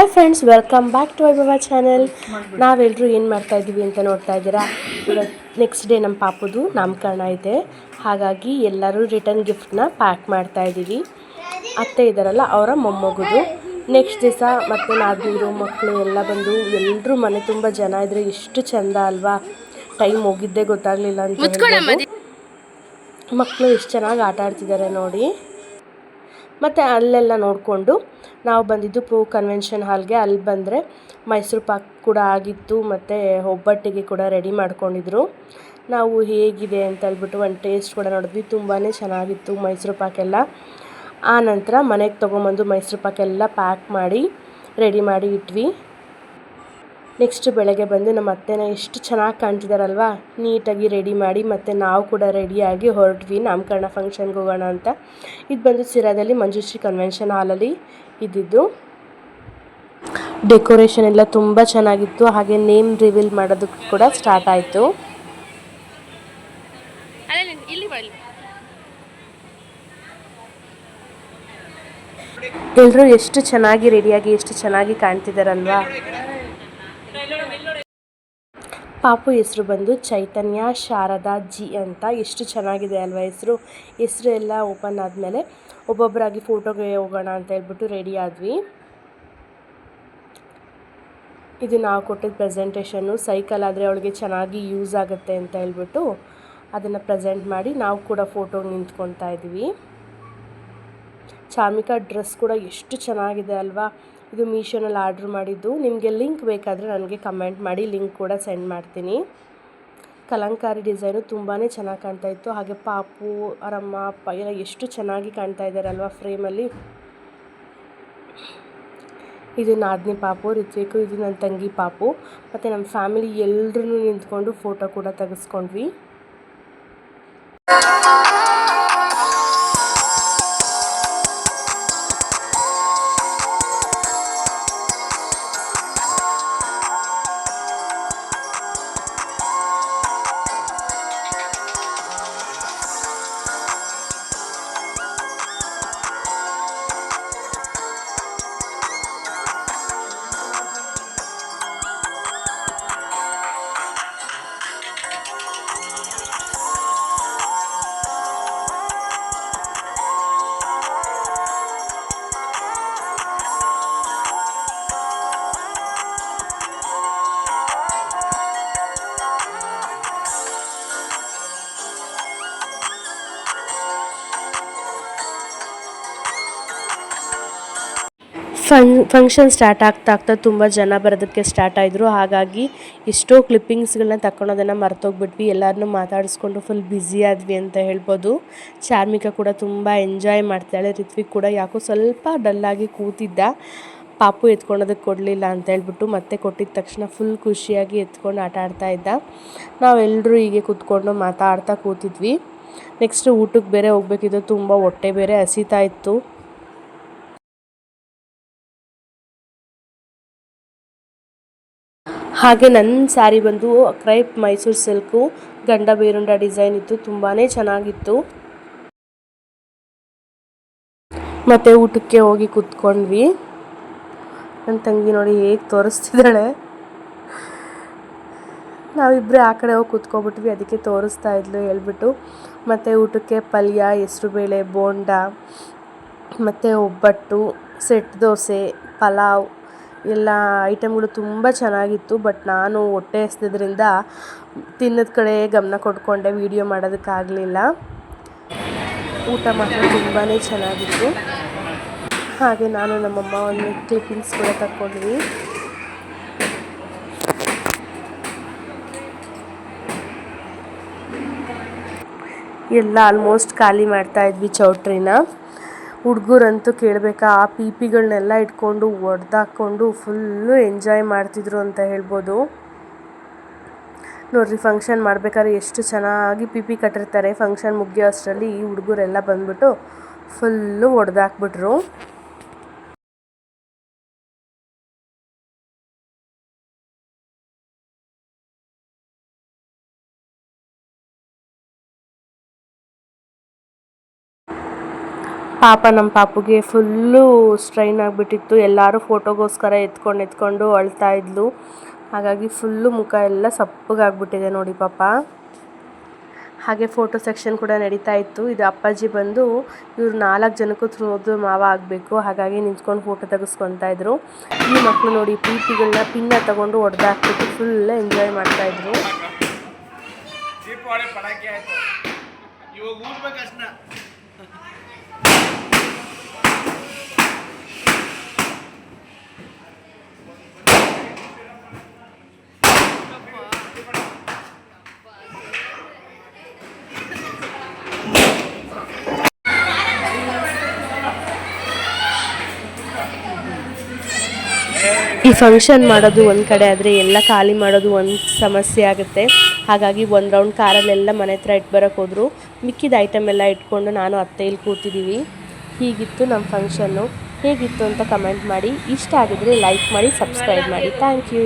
Hi friends welcome back to Vaibhava channel ನಾವೆಲ್ಲರೂ ಏನು ಮಾಡ್ತಾ ಇದ್ದೀವಿ ಅಂತ ನೋಡ್ತಾ ಇದ್ದೀರಾ? ನೆಕ್ಸ್ಟ್ ಡೇ ನಮ್ಮ ಪಾಪದು ನಾಮಕರಣ ಇದೆ. ಹಾಗಾಗಿ ಎಲ್ಲರೂ ರಿಟರ್ನ್ ಗಿಫ್ಟ್ನ ಪ್ಯಾಕ್ ಮಾಡ್ತಾ ಇದ್ದೀವಿ ಅತ್ತೆ ಇದ್ದಾರಲ್ಲ ಅವರ ಮೊಮ್ಮಗುದು. ನೆಕ್ಸ್ಟ್ ದಿವಸ ಮತ್ತು ನಾದಿರು ಮಕ್ಕಳು ಎಲ್ಲ ಬಂದು ಎಲ್ಲರೂ ಮನೆ ತುಂಬ ಜನ ಇದ್ರೆ ಎಷ್ಟು ಚಂದ ಅಲ್ವಾ? ಟೈಮ್ ಹೋಗಿದ್ದೇ ಗೊತ್ತಾಗಲಿಲ್ಲ ಅಂತ ಮಕ್ಕಳು ಎಷ್ಟು ಚೆನ್ನಾಗಿ ಆಟ ಆಡ್ತಿದ್ದಾರೆ ನೋಡಿ. ಮತ್ತು ಅಲ್ಲೆಲ್ಲ ನೋಡಿಕೊಂಡು ನಾವು ಬಂದಿದ್ದು ಪ್ರೂ ಕನ್ವೆನ್ಷನ್ ಹಾಲ್ಗೆ ಅಲ್ಲಿ ಬಂದರೆ ಮೈಸೂರು ಪಾಕ್ ಕೂಡ ಆಗಿತ್ತು, ಮತ್ತು ಒಬ್ಬಟ್ಟಿಗೆ ಕೂಡ ರೆಡಿ ಮಾಡ್ಕೊಂಡಿದ್ರು. ನಾವು ಹೇಗಿದೆ ಅಂತ ಹೇಳ್ಬಿಟ್ಟು ಒಂದು ಟೇಸ್ಟ್ ಕೂಡ ನೋಡಿದ್ವಿ. ತುಂಬಾ ಚೆನ್ನಾಗಿತ್ತು ಮೈಸೂರು ಪಾಕೆಲ್ಲ ಆ ನಂತರ ಮನೆಗೆ ತೊಗೊಂಬಂದು ಮೈಸೂರು ಪಾಕೆಲ್ಲ ಪ್ಯಾಕ್ ಮಾಡಿ ರೆಡಿ ಮಾಡಿ ಇಟ್ವಿ. ನೆಕ್ಸ್ಟ್ ಬೆಳಗ್ಗೆ ಬಂದು ನಮ್ಮ ಅತ್ತೆನ ಎಷ್ಟು ಚೆನ್ನಾಗಿ ಕಾಣ್ತಿದಾರಲ್ವಾ? ನೀಟಾಗಿ ರೆಡಿ ಮಾಡಿ ಮತ್ತು ನಾವು ಕೂಡ ರೆಡಿಯಾಗಿ ಹೊರಟ್ವಿ. ನಾಮಕರಣ ಫಂಕ್ಷನ್ಗೆ ಹೋಗೋಣ ಅಂತ. ಇದು ಬಂದು ಸಿರಾದಲ್ಲಿ ಮಂಜುಶ್ರೀ ಕನ್ವೆನ್ಷನ್ ಹಾಲಲ್ಲಿ ಇದ್ದಿದ್ದು. ಡೆಕೋರೇಷನ್ ಎಲ್ಲ ತುಂಬ ಚೆನ್ನಾಗಿತ್ತು. ಹಾಗೆ ನೇಮ್ ರಿವೀಲ್ ಮಾಡೋದಕ್ಕೆ ಕೂಡ ಸ್ಟಾರ್ಟ್ ಆಯಿತು. ಎಲ್ಲರೂ ಎಷ್ಟು ಚೆನ್ನಾಗಿ ರೆಡಿಯಾಗಿ ಎಷ್ಟು ಚೆನ್ನಾಗಿ ಕಾಣ್ತಿದ್ದಾರಲ್ವಾ ಪಾಪು ಹೆಸರು ಬಂದು ಚೈತನ್ಯ, ಶಾರದಾ, ಜಿ ಅಂತ ಎಷ್ಟು ಚೆನ್ನಾಗಿದೆ ಅಲ್ವಾ ಹೆಸರು. ಹೆಸರು ಎಲ್ಲ ಓಪನ್ ಆದಮೇಲೆ ಒಬ್ಬೊಬ್ಬರಾಗಿ ಫೋಟೋಗೆ ಹೋಗೋಣ ಅಂತ ಹೇಳ್ಬಿಟ್ಟು ರೆಡಿ ಆದ್ವಿ. ಇದು ನಾವು ಕೊಟ್ಟಿದ್ದ ಪ್ರೆಸೆಂಟೇಷನ್ನು ಸೈಕಲ್ ಆದರೆ ಅವಳಿಗೆ ಚೆನ್ನಾಗಿ ಯೂಸ್ ಆಗುತ್ತೆ ಅಂತ ಹೇಳ್ಬಿಟ್ಟು ಅದನ್ನು ಪ್ರೆಸೆಂಟ್ ಮಾಡಿ ನಾವು ಕೂಡ ಫೋಟೋ ನಿಂತ್ಕೊತಾ ಇದ್ವಿ. ಚಾಮಿಕಾ ಡ್ರೆಸ್ ಕೂಡ ಎಷ್ಟು ಚೆನ್ನಾಗಿದೆ ಅಲ್ವಾ. ಇದು ಮೀಶೋನಲ್ಲಿ ಆರ್ಡ್ರ್ ಮಾಡಿದ್ದು. ನಿಮಗೆ ಲಿಂಕ್ ಬೇಕಾದರೆ ನನಗೆ ಕಮೆಂಟ್ ಮಾಡಿ, ಲಿಂಕ್ ಕೂಡ ಸೆಂಡ್ ಮಾಡ್ತೀನಿ. ಕಲಂಕಾರಿ ಡಿಸೈನು ತುಂಬಾ ಚೆನ್ನಾಗಿ ಕಾಣ್ತಾ ಇತ್ತು. ಹಾಗೆ ಪಾಪು ಅವರಮ್ಮ ಅಪ್ಪ ಎಲ್ಲ ಎಷ್ಟು ಚೆನ್ನಾಗಿ ಕಾಣ್ತಾ ಇದ್ದಾರಲ್ವ ಫ್ರೇಮಲ್ಲಿ. ಇದು ನಾದಿನಿ ಪಾಪು, ರಿತ್ವಿಕು, ಇದು ನನ್ನ ತಂಗಿ ಪಾಪು. ಮತ್ತು ನಮ್ಮ ಫ್ಯಾಮಿಲಿ ಎಲ್ಲರೂ ನಿಂತ್ಕೊಂಡು ಫೋಟೋ ಕೂಡ ತೆಗೆಸ್ಕೊಂಡ್ವಿ. ಫನ್ ಫಂಕ್ಷನ್ ಸ್ಟಾರ್ಟ್ ಆಗ್ತಾ ಆಗ್ತಾ ತುಂಬ ಜನ ಬರೋದಕ್ಕೆ ಸ್ಟಾರ್ಟ್ ಆಯಿದ್ರು. ಹಾಗಾಗಿ ಎಷ್ಟೋ ಕ್ಲಿಪ್ಪಿಂಗ್ಸ್ಗಳನ್ನ ತಗೊಳೋದನ್ನು ಮರ್ತೋಗ್ಬಿಟ್ವಿ. ಎಲ್ಲರನ್ನೂ ಮಾತಾಡಿಸ್ಕೊಂಡು ಫುಲ್ ಬ್ಯುಸಿ ಆದ್ವಿ ಅಂತ ಹೇಳ್ಬೋದು. ಚಾರ್ಮಿಕಾ ಕೂಡ ತುಂಬ ಎಂಜಾಯ್ ಮಾಡ್ತಾಳೆ. ರಿತ್ವಿಕ್ ಕೂಡ ಯಾಕೋ ಸ್ವಲ್ಪ ಡಲ್ಲಾಗಿ ಕೂತಿದ್ದ. ಪಾಪು ಎತ್ಕೊಳೋದಕ್ಕೆ ಕೊಡಲಿಲ್ಲ ಅಂತ ಹೇಳ್ಬಿಟ್ಟು ಮತ್ತೆ ಕೊಟ್ಟಿದ ತಕ್ಷಣ ಫುಲ್ ಖುಷಿಯಾಗಿ ಎತ್ಕೊಂಡು ಆಟ ಆಡ್ತಾ ಇದ್ದ. ನಾವೆಲ್ಲರೂ ಹೀಗೆ ಕೂತ್ಕೊಂಡು ಮಾತಾಡ್ತಾ ಕೂತಿದ್ವಿ. ನೆಕ್ಸ್ಟ್ ಊಟಕ್ಕೆ ಬೇರೆ ಹೋಗ್ಬೇಕಿದ್ದು ತುಂಬ ಹೊಟ್ಟೆ ಬೇರೆ ಹಸಿತಾ ಇತ್ತು. ಹಾಗೆ ನನ್ನ ಸ್ಯಾರಿ ಬಂದು ಕ್ರೈಪ್ ಮೈಸೂರು ಸಿಲ್ಕು, ಗಂಡ ಬೇರುಂಡ ಡಿಸೈನ್ ಇತ್ತು ತುಂಬಾ ಚೆನ್ನಾಗಿತ್ತು. ಮತ್ತು ಊಟಕ್ಕೆ ಹೋಗಿ ಕೂತ್ಕೊಂಡ್ವಿ. ನನ್ನ ತಂಗಿ ನೋಡಿ ಹೇಗೆ ತೋರಿಸ್ತಿದ್ದಾಳೆ. ನಾವಿಬ್ಬರೇ ಆ ಕಡೆ ಹೋಗಿ ಕೂತ್ಕೊಬಿಟ್ವಿ, ಅದಕ್ಕೆ ತೋರಿಸ್ತಾ ಇದ್ಲು, ಹೇಳ್ಬಿಟ್ಟು. ಮತ್ತು ಊಟಕ್ಕೆ ಪಲ್ಯ, ಹೆಸರುಬೇಳೆ, ಬೋಂಡ, ಮತ್ತು ಒಬ್ಬಟ್ಟು, ಸೆಟ್ ದೋಸೆ, ಪಲಾವ್. ಎಲ್ಲ ಐಟಮ್ಗಳು ತುಂಬ ಚೆನ್ನಾಗಿತ್ತು, ಬಟ್ ನಾನು ಹೊಟ್ಟೆ ಹಸ್ದಿದ್ರಿಂದ ತಿನ್ನದ ಕಡೆ ಗಮನ ಕೊಟ್ಕೊಂಡೆ ವೀಡಿಯೋ ಮಾಡೋದಕ್ಕಾಗಲಿಲ್ಲ. ಊಟ ಮಾತ್ರ ತುಂಬಾ ಚೆನ್ನಾಗಿತ್ತು. ಹಾಗೆ ನಾನು ನಮ್ಮಮ್ಮ ಒಂದು ಕ್ಲಿಪ್ಪಿಂಗ್ಸ್ ಕೂಡ ತಗೊಂಡ್ವಿ ಎಲ್ಲ ಆಲ್ಮೋಸ್ಟ್ ಖಾಲಿ ಮಾಡ್ತಾ ಇದ್ವಿ ಚೌಟ್ರಿನ. ಹುಡುಗರಂತೂ ಕೇಳಬೇಕಾ? ಆ ಪೀಪಿಗಳನ್ನೆಲ್ಲ ಇಟ್ಕೊಂಡು ಒಡೆದಾಕ್ಕೊಂಡು ಫುಲ್ಲು ಎಂಜಾಯ್ ಮಾಡ್ತಿದ್ರು ಅಂತ ಹೇಳ್ಬೋದು. ನೋಡ್ರಿ, ಫಂಕ್ಷನ್ ಮಾಡ್ಬೇಕಾದ್ರೆ ಎಷ್ಟು ಚೆನ್ನಾಗಿ ಪಿ ಪಿ ಕಟ್ಟಿರ್ತಾರೆ. ಫಂಕ್ಷನ್ ಮುಗಿಯೋ ಅಷ್ಟರಲ್ಲಿ ಈ ಹುಡುಗರೆಲ್ಲ ಬಂದ್ಬಿಟ್ಟು ಫುಲ್ಲು ಒಡೆದಾಕ್ಬಿಟ್ರು. ಪಾಪ ನಮ್ಮ ಪಾಪುಗೆ ಫುಲ್ಲು ಸ್ಟ್ರೈನ್ ಆಗಿಬಿಟ್ಟಿತ್ತು. ಎಲ್ಲರೂ ಫೋಟೋಗೋಸ್ಕರ ಎತ್ಕೊಂಡು ಎತ್ಕೊಂಡು ಅಳ್ತಾ ಇದ್ಲು. ಹಾಗಾಗಿ ಫುಲ್ಲು ಮುಖ ಎಲ್ಲ ಸಪ್ಪಗಾಗ್ಬಿಟ್ಟಿದೆ ನೋಡಿ ಪಾಪ. ಹಾಗೆ ಫೋಟೋ ಸೆಕ್ಷನ್ ಕೂಡ ನಡೀತಾ ಇತ್ತು. ಇದು ಅಪ್ಪಾಜಿ ಬಂದು ಇವ್ರು ನಾಲ್ಕು ಜನಕ್ಕೂ ಥ್ರೋದು ಮಾವ ಆಗಬೇಕು. ಹಾಗಾಗಿ ನಿಂತ್ಕೊಂಡು ಫೋಟೋ ತೆಗೆಸ್ಕೊತಾ ಇದ್ರು. ಈ ಮಕ್ಕಳು ನೋಡಿ ಪ್ರೀತಿಗಳನ್ನ ಪಿನ್ನ ತಗೊಂಡು ಹೊಡೆದಾಕ್ಬಿಟ್ಟು ಫುಲ್ ಎಂಜಾಯ್ ಮಾಡ್ತಾ ಇದ್ರು. ಈ ಫಂಕ್ಷನ್ ಮಾಡೋದು ಒಂದು ಕಡೆ ಆದರೆ ಎಲ್ಲ ಖಾಲಿ ಮಾಡೋದು ಒಂದು ಸಮಸ್ಯೆ ಆಗುತ್ತೆ. ಹಾಗಾಗಿ ಒಂದು ರೌಂಡ್ ಕಾರಲ್ಲೆಲ್ಲ ಮನೆ ಹತ್ರ ಇಟ್ಟು ಬರೋಕ್ಕೆ ಹೋದರು. ಮಿಕ್ಕಿದ ಐಟಮ್ ಎಲ್ಲ ಇಟ್ಕೊಂಡು ನಾನು ಅತ್ತೆ ಇಲ್ಲಿ ಕೂತಿದ್ದೀವಿ ಹೀಗಿತ್ತು ನಮ್ಮ ಫಂಕ್ಷನ್ನು ಹೇಗಿತ್ತು ಅಂತ ಕಮೆಂಟ್ ಮಾಡಿ. ಇಷ್ಟ ಆಗಿದ್ರೆ ಲೈಕ್ ಮಾಡಿ ಸಬ್ಸ್ಕ್ರೈಬ್ ಮಾಡಿ. Thank you